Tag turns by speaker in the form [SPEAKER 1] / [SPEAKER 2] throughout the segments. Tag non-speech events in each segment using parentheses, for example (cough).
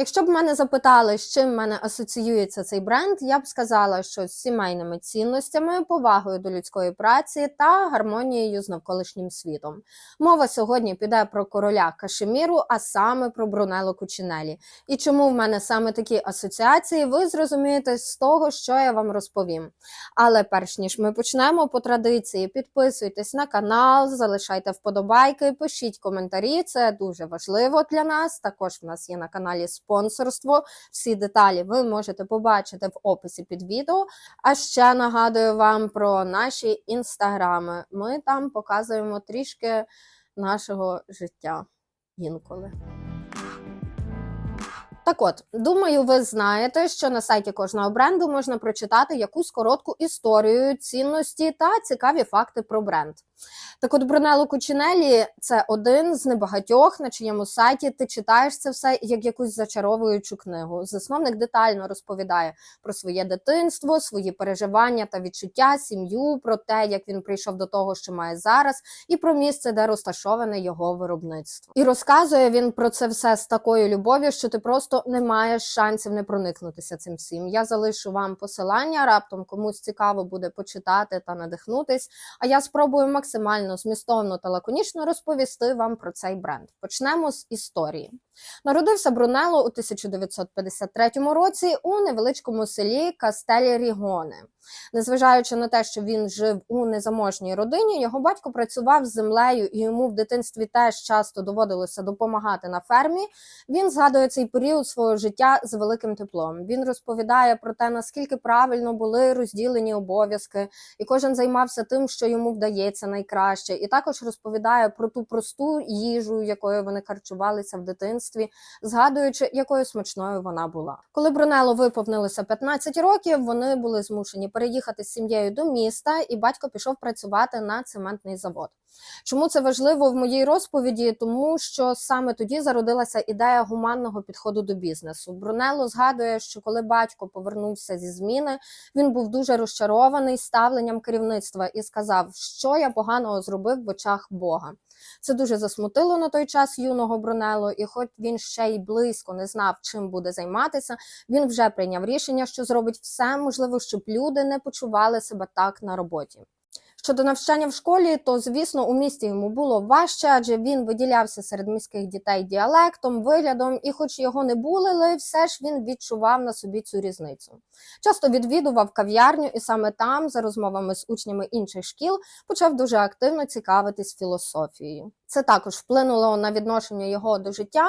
[SPEAKER 1] Якщо б мене запитали, з чим в мене асоціюється цей бренд, я б сказала, що з сімейними цінностями, повагою до людської праці та гармонією з навколишнім світом. Мова сьогодні піде про короля Кашеміру, а саме про Брунело Кучинелі. І чому в мене саме такі асоціації, ви зрозумієте з того, що я вам розповім. Але перш ніж ми почнемо по традиції, підписуйтесь на канал, залишайте вподобайки, пишіть коментарі. Це дуже важливо для нас. Також в нас є на каналі спонсорство. Всі деталі ви можете побачити в описі під відео. А ще нагадую вам про наші інстаграми. Ми там показуємо трішки нашого життя інколи. Так от, думаю, ви знаєте, що на сайті кожного бренду можна прочитати якусь коротку історію, цінності та цікаві факти про бренд. Так от Брунелло Кучинелі це один з небагатьох, на чиєму сайті ти читаєш це все як якусь зачаровуючу книгу. Засновник детально розповідає про своє дитинство, свої переживання та відчуття, сім'ю, про те, як він прийшов до того, що має зараз, і про місце, де розташоване його виробництво. І розказує він про це все з такою любов'ю, що ти просто не маєш шансів не проникнутися цим всім. Я залишу вам посилання. Раптом комусь цікаво буде почитати та надихнутись. А я спробую максимально змістовно та лаконічно розповісти вам про цей бренд. Почнемо з історії. Народився Брунелло у 1953 році у невеличкому селі Кастелі Рігоне. Незважаючи на те, що він жив у незаможній родині, його батько працював з землею, і йому в дитинстві теж часто доводилося допомагати на фермі. Він згадує цей період свого життя з великим теплом. Він розповідає про те, наскільки правильно були розділені обов'язки, і кожен займався тим, що йому вдається найкраще. І також розповідає про ту просту їжу, якою вони харчувалися в дитинстві, згадуючи, якою смачною вона була. Коли Брунело виповнилося 15 років, вони були змушені переїхати з сім'єю до міста, і батько пішов працювати на цементний завод. Чому це важливо в моїй розповіді? Тому що саме тоді зародилася ідея гуманного підходу до бізнесу. Брунелло згадує, що коли батько повернувся зі зміни, він був дуже розчарований ставленням керівництва і сказав, що я поганого зробив в очах Бога. Це дуже засмутило на той час юного Брунелло, і хоч він ще й близько не знав, чим буде займатися, він вже прийняв рішення, що зробить все можливе, щоб люди не почували себе так на роботі. Щодо навчання в школі, то звісно у місті йому було важче, адже він виділявся серед міських дітей діалектом, виглядом, і, хоч його не булили, все ж він відчував на собі цю різницю. Часто відвідував кав'ярню, і саме там, за розмовами з учнями інших шкіл, почав дуже активно цікавитись філософією. Це також вплинуло на відношення його до життя.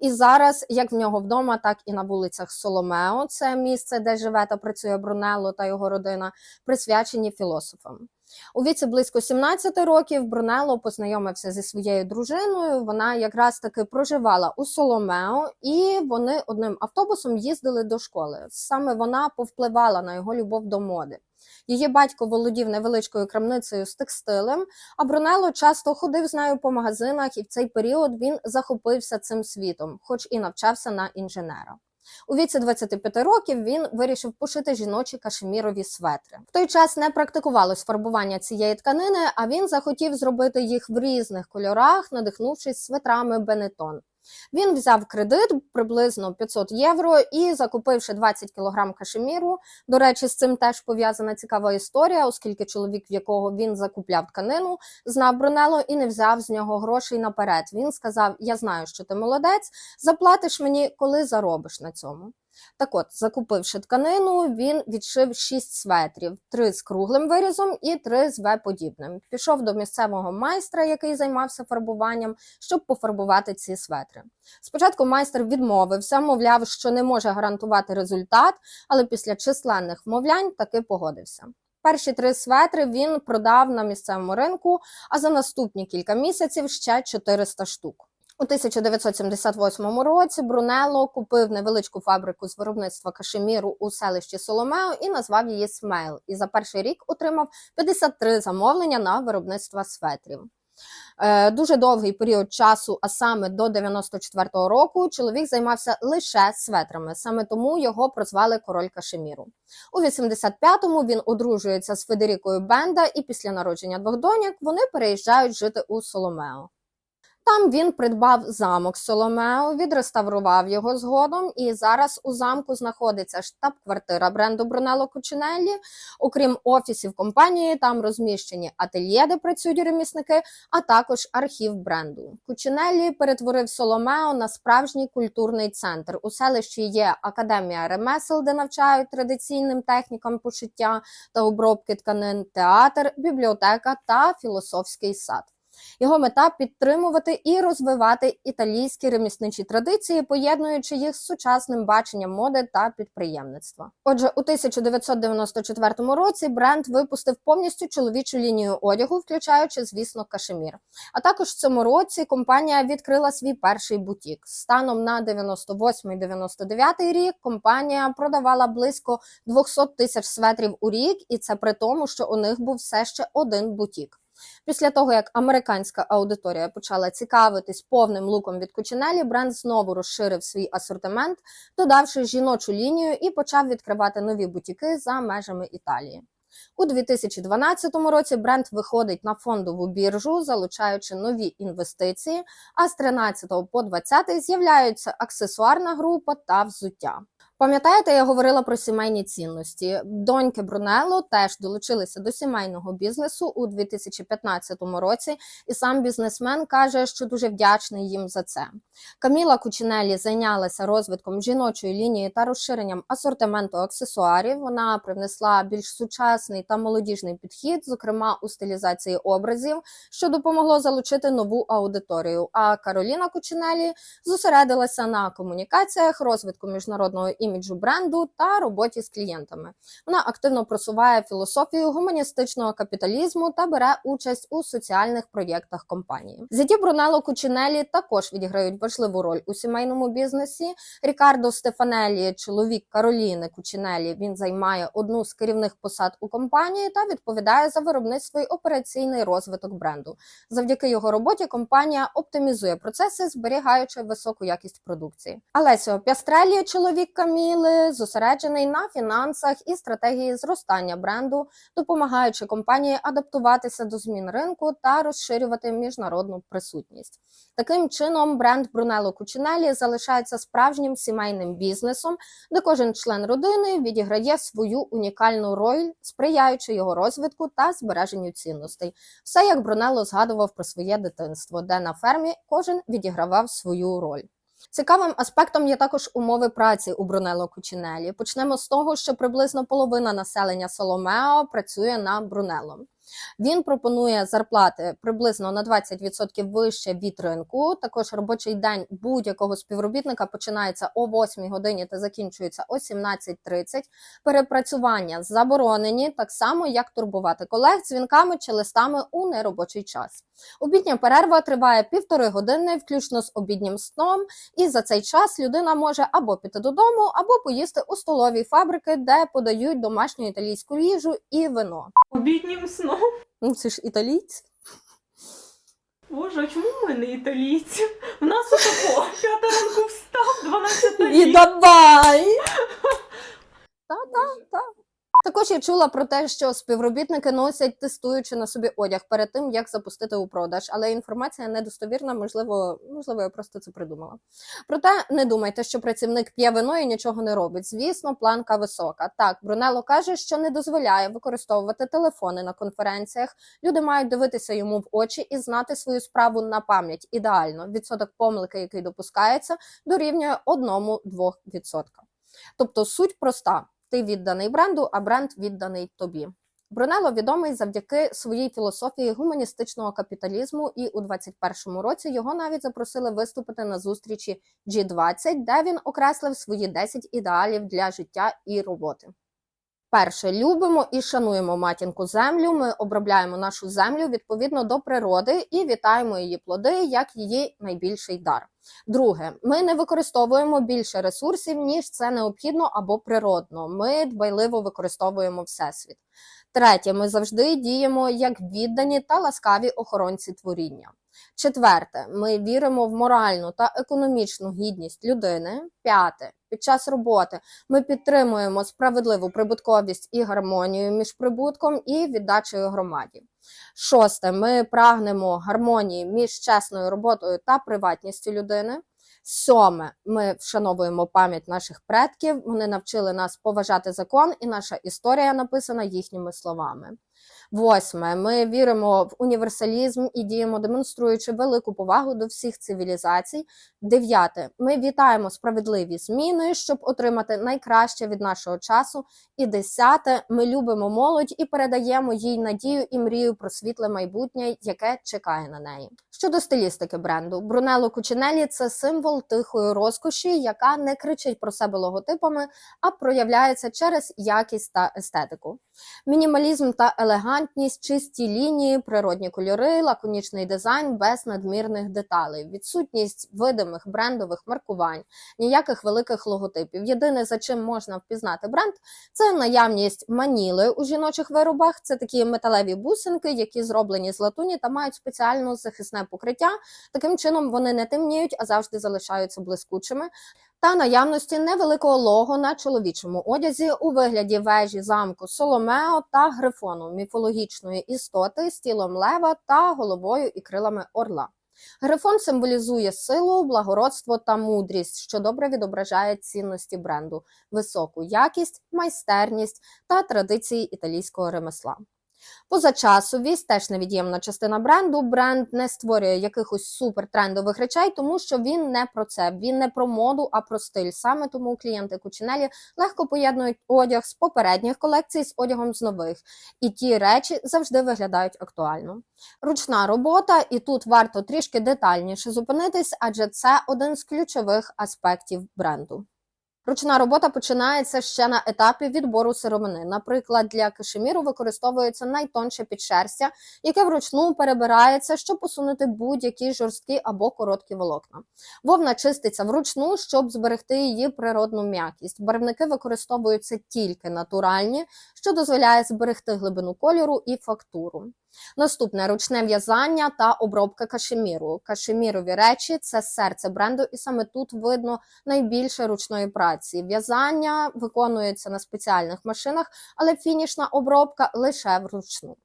[SPEAKER 1] І зараз, як в нього вдома, так і на вулицях Соломео, це місце, де живе та працює Брунелло та його родина, присвячені філософам. У віці близько 17 років Брунелло познайомився зі своєю дружиною. Вона якраз таки проживала у Соломео, і вони одним автобусом їздили до школи. Саме вона повпливала на його любов до моди. Її батько володів невеличкою крамницею з текстилем, а Брунелло часто ходив з нею по магазинах, і в цей період він захопився цим світом, хоч і навчався на інженера. У віці 25 років він вирішив пошити жіночі кашемірові светри. В той час не практикувалось фарбування цієї тканини, а він захотів зробити їх в різних кольорах, надихнувшись светрами Бенетон. Він взяв кредит приблизно 500 євро і закупивши 20 кілограм кашеміру. До речі, з цим теж пов'язана цікава історія, оскільки чоловік, в якого він закупляв тканину, знав Брунелло і не взяв з нього грошей наперед. Він сказав: Я знаю, що ти молодець, заплатиш мені, коли заробиш на цьому. Так от, закупивши тканину, він відшив шість светрів: три з круглим вирізом і три з В-подібним. Пішов до місцевого майстра, який займався фарбуванням, щоб пофарбувати ці светри. Спочатку майстер відмовився, мовляв, що не може гарантувати результат, але після численних вмовлянь таки погодився. Перші три светри він продав на місцевому ринку, а за наступні кілька місяців ще 400 штук. У 1978 році Брунелло купив невеличку фабрику з виробництва кашеміру у селищі Соломео і назвав її Смейл. І за перший рік отримав 53 замовлення на виробництво светрів. Е, Дуже довгий період часу, а саме до 94-го року, чоловік займався лише светрами. Саме тому його прозвали король Кашеміру. У 85-му він одружується з Федерікою Бенда, і після народження двох доньок вони переїжджають жити у Соломео. Там він придбав замок Соломео, відреставрував його згодом, і зараз у замку знаходиться штаб-квартира бренду Брунелло Кучинеллі. Окрім офісів компанії, там розміщені ательє, де працюють ремісники, а також архів бренду. Кучинеллі перетворив Соломео на справжній культурний центр. У селищі є академія ремесел, де навчають традиційним технікам пошиття та обробки тканин, театр, бібліотека та філософський сад. Його мета підтримувати і розвивати італійські ремісничі традиції, поєднуючи їх з сучасним баченням моди та підприємництва. Отже, у 1994 році бренд випустив повністю чоловічу лінію одягу, включаючи, звісно, кашемір. А також в цьому році компанія відкрила свій перший бутік. Станом на 98-99 рік компанія продавала близько 200 тисяч светрів у рік, і це при тому, що у них був все ще один бутік. Після того, як американська аудиторія почала цікавитись повним луком від Кучинелі, бренд знову розширив свій асортимент, додавши жіночу лінію і почав відкривати нові бутіки за межами Італії. У 2012 році бренд виходить на фондову біржу, залучаючи нові інвестиції. А з 13 по 20 з'являються аксесуарна група та взуття. Пам'ятаєте, я говорила про сімейні цінності. Доньки Брунелло теж долучилися до сімейного бізнесу у 2015 році, і сам бізнесмен каже, що дуже вдячний їм за це. Каміла Кучинелі зайнялася розвитком жіночої лінії та розширенням асортименту аксесуарів. Вона привнесла більш сучасний та молодіжний підхід, зокрема у стилізації образів, що допомогло залучити нову аудиторію. А Кароліна Кучинелі зосередилася на комунікаціях, розвитку міжнародного іміджу бренду та роботі з клієнтами. Вона активно просуває філософію гуманістичного капіталізму та бере участь у соціальних проєктах компанії. Зяті Брунелло Кучинелі також відіграють важливу роль у сімейному бізнесі. Рікардо Стефанелі, чоловік Кароліни Кучинелі, він займає одну з керівних посад у компанії та відповідає за виробництво і операційний розвиток бренду. Завдяки його роботі компанія оптимізує процеси, зберігаючи високу якість продукції. Алесіо Пястрелі, чоловік Каміли, зосереджений на фінансах і стратегії зростання бренду, допомагаючи компанії адаптуватися до змін ринку та розширювати міжнародну присутність. Таким чином, бренд Брунелло Кучинелі залишається справжнім сімейним бізнесом, де кожен член родини відіграє свою унікальну роль, сприяючи його розвитку та збереженню цінностей. Все як Брунелло згадував про своє дитинство, де на фермі кожен відігравав свою роль. Цікавим аспектом є також умови праці у Брунело Кучинелі. Почнемо з того, що приблизно половина населення Соломео працює на Брунелло. Він пропонує зарплати приблизно на 20% вище від ринку. Також робочий день будь-якого співробітника починається о 8 годині та закінчується о 17.30. Перепрацювання заборонені, так само як турбувати колег дзвінками чи листами у неробочий час. Обідня перерва триває півтори години, включно з обіднім сном, і за цей час людина може або піти додому, або поїсти у столовій фабрики, де подають домашню італійську їжу і вино.
[SPEAKER 2] Обіднім сном.
[SPEAKER 1] Ну це ж італійці.
[SPEAKER 2] Боже, а чому ми не італійці? У нас отако. П'ята ранку встав, 12
[SPEAKER 1] І давай! (laughs) Та-та-та. Також я чула про те, що співробітники носять тестуючи на собі одяг перед тим, як запустити у продаж, але інформація недостовірна, можливо, можливо, я просто це придумала. Проте не думайте, що працівник п'є вино і нічого не робить. Звісно, планка висока. Так, Брунелло каже, що не дозволяє використовувати телефони на конференціях. Люди мають дивитися йому в очі і знати свою справу на пам'ять. Ідеально відсоток помилки, який допускається, дорівнює 1-2%. Тобто суть проста: ти відданий бренду, а бренд відданий тобі. Брунелло відомий завдяки своїй філософії гуманістичного капіталізму, і у 2021 році його навіть запросили виступити на зустрічі G20, де він окреслив свої 10 ідеалів для життя і роботи. Перше, любимо і шануємо матінку землю. Ми обробляємо нашу землю відповідно до природи і вітаємо її плоди як її найбільший дар. Друге, ми не використовуємо більше ресурсів, ніж це необхідно або природно. Ми дбайливо використовуємо всесвіт. Третє, ми завжди діємо як віддані та ласкаві охоронці творіння. Четверте, ми віримо в моральну та економічну гідність людини. П'яте, Під час роботи ми підтримуємо справедливу прибутковість і гармонію між прибутком і віддачею громаді. Шосте, ми прагнемо гармонії між чесною роботою та приватністю людини. Сьоме, ми вшановуємо пам'ять наших предків. Вони навчили нас поважати закон, і наша історія написана їхніми словами. Восьме, ми віримо в універсалізм і діємо, демонструючи велику повагу до всіх цивілізацій. Дев'яте, ми вітаємо справедливі зміни, щоб отримати найкраще від нашого часу. І десяте, ми любимо молодь і передаємо їй надію і мрію про світле майбутнє, яке чекає на неї. Щодо стилістики бренду, Брунелло Кучинелі це символ тихої розкоші, яка не кричить про себе логотипами, а проявляється через якість та естетику. Мінімалізм та елегантність, чисті лінії, природні кольори, лаконічний дизайн без надмірних деталей, відсутність видимих брендових маркувань, ніяких великих логотипів. Єдине, за чим можна впізнати бренд, це наявність маніли у жіночих виробах. Це такі металеві бусинки, які зроблені з латуні та мають спеціальне захисне покриття. Таким чином вони не темніють, а завжди залишаються блискучими. Та наявності невеликого лого на чоловічому одязі у вигляді вежі замку Соломео та грифону міфологічної істоти з тілом лева та головою і крилами орла. Грифон символізує силу, благородство та мудрість, що добре відображає цінності бренду, високу якість, майстерність та традиції італійського ремесла. Позачасовість теж невід'ємна частина бренду. Бренд не створює якихось супертрендових речей, тому що він не про це. Він не про моду, а про стиль. Саме тому клієнти Кучинелі легко поєднують одяг з попередніх колекцій з одягом з нових, і ті речі завжди виглядають актуально. Ручна робота, і тут варто трішки детальніше зупинитись, адже це один з ключових аспектів бренду. Ручна робота починається ще на етапі відбору сировини. Наприклад, для кашеміру використовується найтонше підшерстя, яке вручну перебирається, щоб усунути будь-які жорсткі або короткі волокна. Вовна чиститься вручну, щоб зберегти її природну м'якість. Барвники використовуються тільки натуральні, що дозволяє зберегти глибину кольору і фактуру. Наступне ручне в'язання та обробка кашеміру. Кашемірові речі це серце бренду, і саме тут видно найбільше ручної праці. В'язання виконується на спеціальних машинах, але фінішна обробка лише вручну.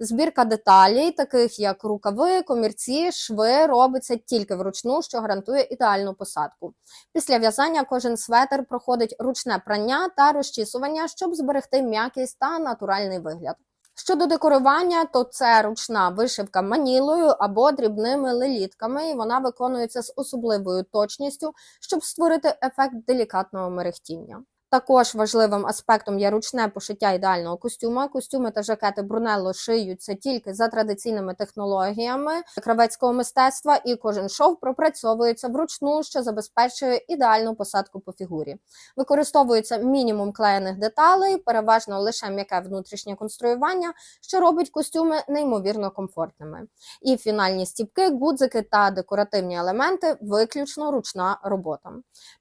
[SPEAKER 1] Збірка деталей, таких як рукави, комірці, шви, робиться тільки вручну, що гарантує ідеальну посадку. Після в'язання кожен светр проходить ручне прання та розчісування, щоб зберегти м'якість та натуральний вигляд. Щодо декорування, то це ручна вишивка манілою або дрібними лелітками, і вона виконується з особливою точністю, щоб створити ефект делікатного мерехтіння. Також важливим аспектом є ручне пошиття ідеального костюма. Костюми та жакети Брунелло шиються тільки за традиційними технологіями кравецького мистецтва, і кожен шов пропрацьовується вручну, що забезпечує ідеальну посадку по фігурі. Використовується мінімум клеєних деталей, переважно лише м'яке внутрішнє конструювання, що робить костюми неймовірно комфортними. І фінальні стіпки, гудзики та декоративні елементи виключно ручна робота.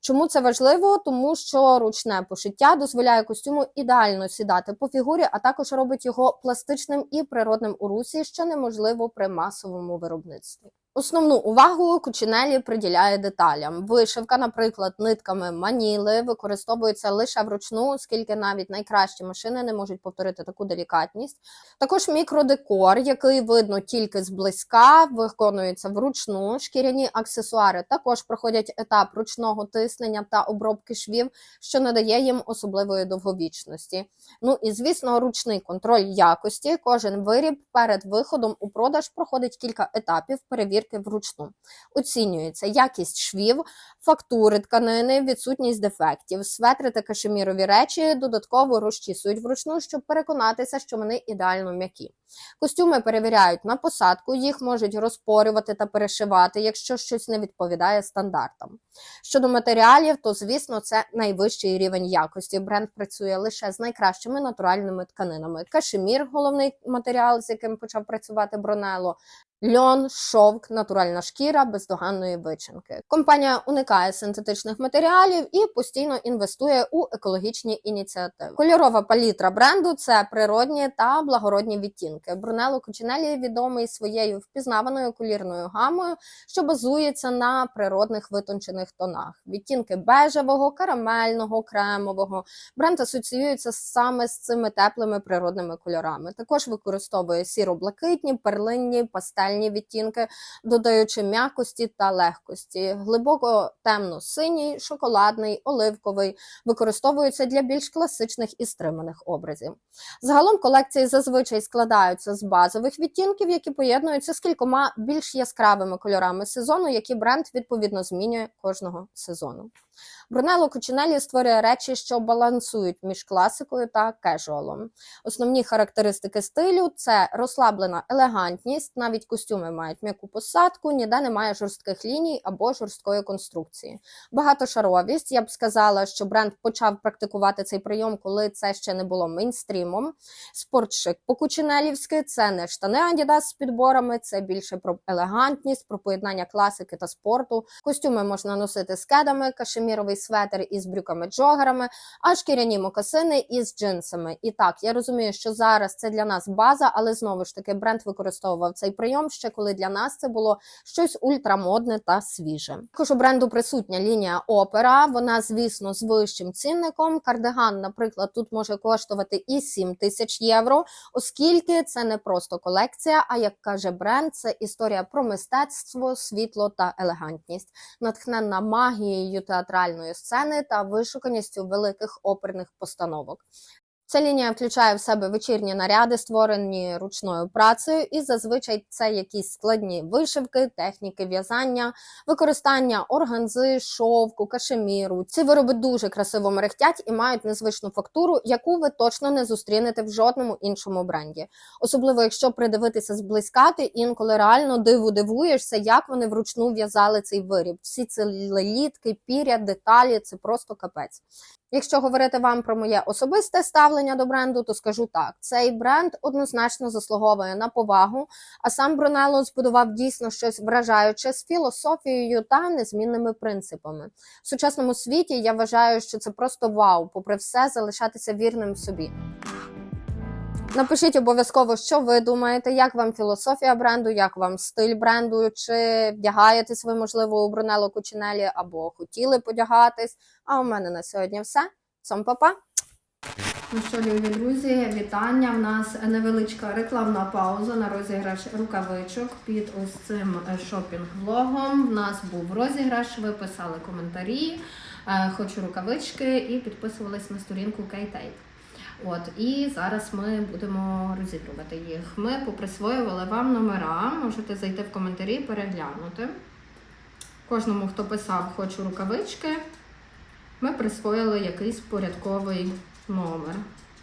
[SPEAKER 1] Чому це важливо? Тому що ручне пошиття дозволяє костюму ідеально сідати по фігурі, а також робить його пластичним і природним у русі, що неможливо при масовому виробництві. Основну увагу Кучинелі приділяє деталям. Вишивка, наприклад, нитками маніли використовується лише вручну, оскільки навіть найкращі машини не можуть повторити таку делікатність. Також мікродекор, який видно тільки зблизька, виконується вручну. Шкіряні аксесуари також проходять етап ручного тиснення та обробки швів, що надає їм особливої довговічності. Ну і звісно, ручний контроль якості. Кожен виріб перед виходом у продаж проходить кілька етапів перевірки вручну. Оцінюється якість швів, фактури тканини, відсутність дефектів. Светри та кашемірові речі додатково розчісують вручну, щоб переконатися, що вони ідеально м'які. Костюми перевіряють на посадку, їх можуть розпорювати та перешивати, якщо щось не відповідає стандартам. Щодо матеріалів, то звісно це найвищий рівень якості. Бренд працює лише з найкращими натуральними тканинами. Кашемір, головний матеріал, з яким почав працювати Бронело, Льон, шовк, натуральна шкіра бездоганної вичинки. Компанія уникає синтетичних матеріалів і постійно інвестує у екологічні ініціативи. Кольорова палітра бренду це природні та благородні відтінки. Брунелло Кучинелі відомий своєю впізнаваною колірною гамою, що базується на природних витончених тонах. Відтінки бежевого, карамельного, кремового. Бренд асоціюється саме з цими теплими природними кольорами. Також використовує сіро-блакитні, перлинні, пастельні відтінки, додаючи м'якості та легкості. Глибоко темно-синій, шоколадний, оливковий використовуються для більш класичних і стриманих образів. Загалом колекції зазвичай складаються з базових відтінків, які поєднуються з кількома більш яскравими кольорами сезону, які бренд відповідно змінює кожного сезону. Брунелло Кучинелі створює речі, що балансують між класикою та кежуалом. Основні характеристики стилю це розслаблена елегантність, навіть костюми мають м'яку посадку, ніде немає жорстких ліній або жорсткої конструкції. Багатошаровість. Я б сказала, що бренд почав практикувати цей прийом, коли це ще не було мейнстрімом. Спортшик по-кучинелівськи це не штани Adidas з підборами, це більше про елегантність, про поєднання класики та спорту. Костюми можна носити з кедами, кашеміровий светр із брюками-джогерами, а шкіряні мокасини із джинсами. І так, я розумію, що зараз це для нас база, але знову ж таки бренд використовував цей прийом ще коли для нас це було щось ультрамодне та свіже. Також у бренду присутня лінія опера. Вона, звісно, з вищим цінником. Кардиган, наприклад, тут може коштувати і 7 тисяч євро, оскільки це не просто колекція, а як каже бренд, це історія про мистецтво, світло та елегантність, натхненна магією театральної сцени та вишуканістю великих оперних постановок. Ця лінія включає в себе вечірні наряди, створені ручною працею, і зазвичай це якісь складні вишивки, техніки в'язання, використання органзи, шовку, кашеміру. Ці вироби дуже красиво мерехтять і мають незвичну фактуру, яку ви точно не зустрінете в жодному іншому бренді. Особливо, якщо придивитися зблизька, ти інколи реально диву дивуєшся, як вони вручну в'язали цей виріб. Всі ці лелітки, піря, деталі це просто капець. Якщо говорити вам про моє особисте ставлення до бренду, то скажу так: цей бренд однозначно заслуговує на повагу, а сам Брунелло збудував дійсно щось вражаюче з філософією та незмінними принципами. В сучасному світі я вважаю, що це просто вау, попри все, залишатися вірним собі. Напишіть обов'язково, що ви думаєте, як вам філософія бренду, як вам стиль бренду, чи вдягаєтесь ви, можливо, у Брунелло Кучинелі або хотіли подягатись. А у мене на сьогодні все. Цьом папа! Ну що, любі друзі, вітання. У нас невеличка рекламна пауза на розіграш рукавичок під ось цим е, шопінг-влогом. В нас був розіграш, ви писали коментарі, е, хочу рукавички і підписувались на сторінку Кейтейт. От, і зараз ми будемо розігрувати їх. Ми поприсвоювали вам номера. Можете зайти в коментарі і переглянути. Кожному, хто писав Хочу рукавички, ми присвоїли якийсь порядковий номер.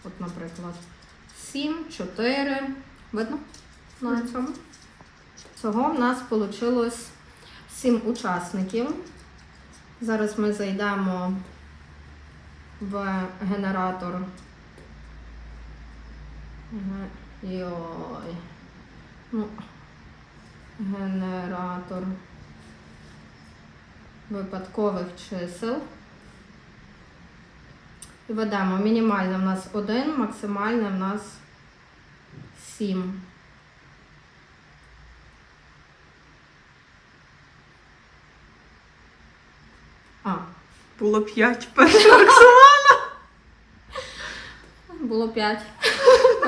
[SPEAKER 1] От, наприклад, 7, 4. Видно? На цьому. Цього в нас вийшло 7 учасників. Зараз ми зайдемо в генератор. Йой. Ну, генератор випадкових чисел. І ведемо. Мінімальне в нас 1, максимальне в нас 7. А,
[SPEAKER 2] Було п'ять перших Роксолана.
[SPEAKER 1] було 5.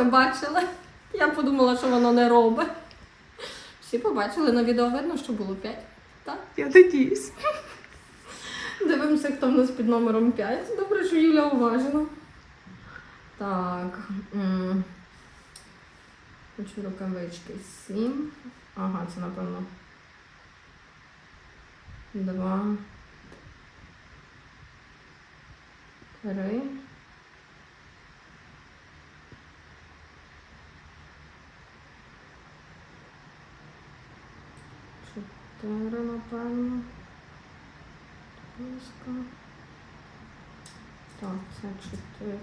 [SPEAKER 1] Побачила. Я подумала, що воно не робить. Всі побачили на відео видно, що було 5. Так?
[SPEAKER 2] Я надіюсь.
[SPEAKER 1] Дивимося, хто в нас під номером 5. Добре, що Юля уважена. Так. Хочу рукавички 7. Ага, це напевно. Два. Три. 4, напевно. Близько. Так, це 4.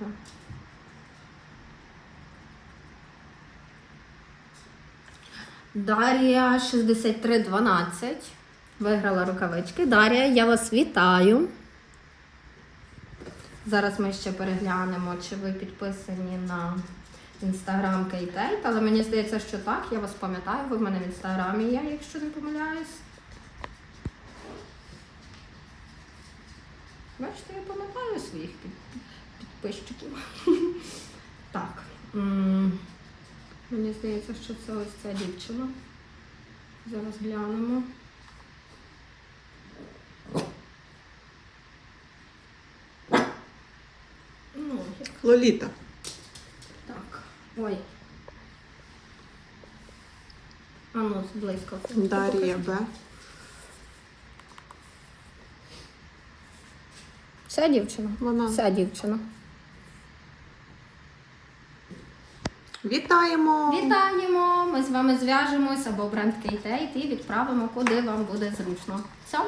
[SPEAKER 1] Дар'я 6312. Виграла рукавички. Дарія, я вас вітаю. Зараз ми ще переглянемо, чи ви підписані на інстаграм Кейтейт, але мені здається, що так, я вас пам'ятаю, ви в мене в інстаграмі є, якщо не помиляюсь. Бачите, я пам'ятаю своїх під- підписчиків. (laughs) Так. Мені здається, що це ось ця дівчина. Зараз глянемо. Ну,
[SPEAKER 3] Лоліта.
[SPEAKER 1] так. Ой. А ну, близько.
[SPEAKER 3] Дар'я Б.
[SPEAKER 1] Ця дівчина.
[SPEAKER 3] Вона.
[SPEAKER 1] Ця дівчина.
[SPEAKER 3] Вітаємо!
[SPEAKER 1] Вітаємо! Ми з вами зв'яжемось або бренд Кейтейт і відправимо, куди вам буде зручно. Цьом!